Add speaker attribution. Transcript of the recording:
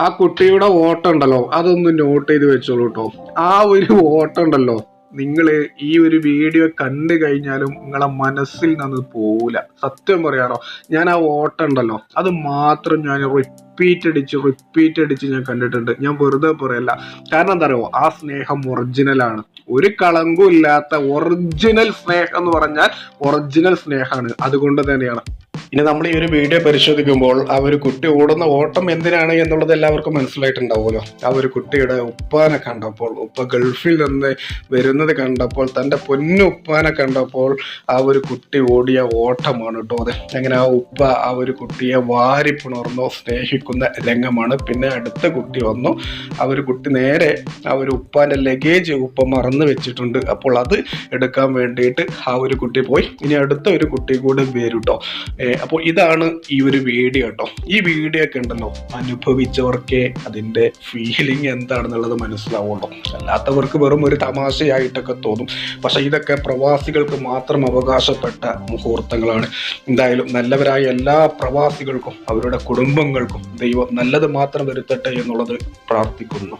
Speaker 1: ആ കുട്ടിയുടെ ഓട്ടം ഉണ്ടല്ലോ അതൊന്ന് നോട്ട് ചെയ്ത് വെച്ചോളൂ കേട്ടോ ആ ഒരു ഓട്ടം ഉണ്ടല്ലോ നിങ്ങൾ ഈ ഒരു വീഡിയോ കണ്ടു കഴിഞ്ഞാലും നിങ്ങളെ മനസ്സിൽ നിന്ന് പോവില്ല സത്യം പറയാറോ ഞാൻ ആ ഓട്ടം ഉണ്ടല്ലോ അത് മാത്രം ഞാൻ റിപ്പീറ്റ് അടിച്ച് റിപ്പീറ്റ് അടിച്ച് ഞാൻ കണ്ടിട്ടുണ്ട്. ഞാൻ വെറുതെ പറയല്ല. കാരണം എന്താ പറയുക ആ സ്നേഹം ഒറിജിനലാണ് ഒരു കളങ്കും ഇല്ലാത്ത ഒറിജിനൽ സ്നേഹം എന്ന് പറഞ്ഞാൽ ഒറിജിനൽ സ്നേഹമാണ്. അതുകൊണ്ട് തന്നെയാണ്. ഇനി നമ്മൾ ഈ ഒരു വീഡിയോ പരിശോധിക്കുമ്പോൾ ആ ഒരു കുട്ടി ഓടുന്ന ഓട്ടം എന്തിനാണ് എന്നുള്ളത് എല്ലാവർക്കും മനസ്സിലായിട്ടുണ്ടാവുമല്ലോ. ആ ഒരു കുട്ടിയുടെ ഉപ്പാനെ കണ്ടപ്പോൾ ഉപ്പ ഗൾഫിൽ നിന്ന് വരുന്നത് കണ്ടപ്പോൾ തന്റെ പൊന്നു ഉപ്പാനെ കണ്ടപ്പോൾ ആ ഒരു കുട്ടി ഓടിയ ഓട്ടമാണ് കേട്ടോ അത്. അങ്ങനെ ആ ഉപ്പ ആ ഒരു കുട്ടിയെ വാരി പുണർന്നു സ്നേഹിക്കുന്ന രംഗമാണ്. പിന്നെ അടുത്ത കുട്ടി വന്നു. ആ ഒരു കുട്ടി നേരെ ആ ഒരു ഉപ്പാന്റെ ലഗേജ് ഉപ്പ മറന്നു വെച്ചിട്ടുണ്ട്. അപ്പോൾ അത് എടുക്കാൻ വേണ്ടിയിട്ട് ആ ഒരു കുട്ടി പോയി. ഇനി അടുത്ത ഒരു കുട്ടി കൂടെ വരും കേട്ടോ. അപ്പോൾ ഇതാണ് ഈ ഒരു വീഡിയോ കേട്ടോ ഈ വീഡിയോ ഒക്കെ ഉണ്ടല്ലോ അനുഭവിച്ചവർക്കേ അതിന്റെ ഫീലിംഗ് എന്താണെന്നുള്ളത് മനസ്സിലാവുള്ളൂ. അല്ലാത്തവർക്ക് വെറും ഒരു തമാശയായിട്ടൊക്കെ തോന്നും. പക്ഷെ ഇതൊക്കെ പ്രവാസികൾക്ക് മാത്രം അവകാശപ്പെട്ട മുഹൂർത്തങ്ങളാണ്. എന്തായാലും നല്ലവരായ എല്ലാ പ്രവാസികൾക്കും അവരുടെ കുടുംബങ്ങൾക്കും ദൈവം നല്ലത് മാത്രം വരുത്തട്ടെ എന്നുള്ളത് പ്രാർത്ഥിക്കുന്നു.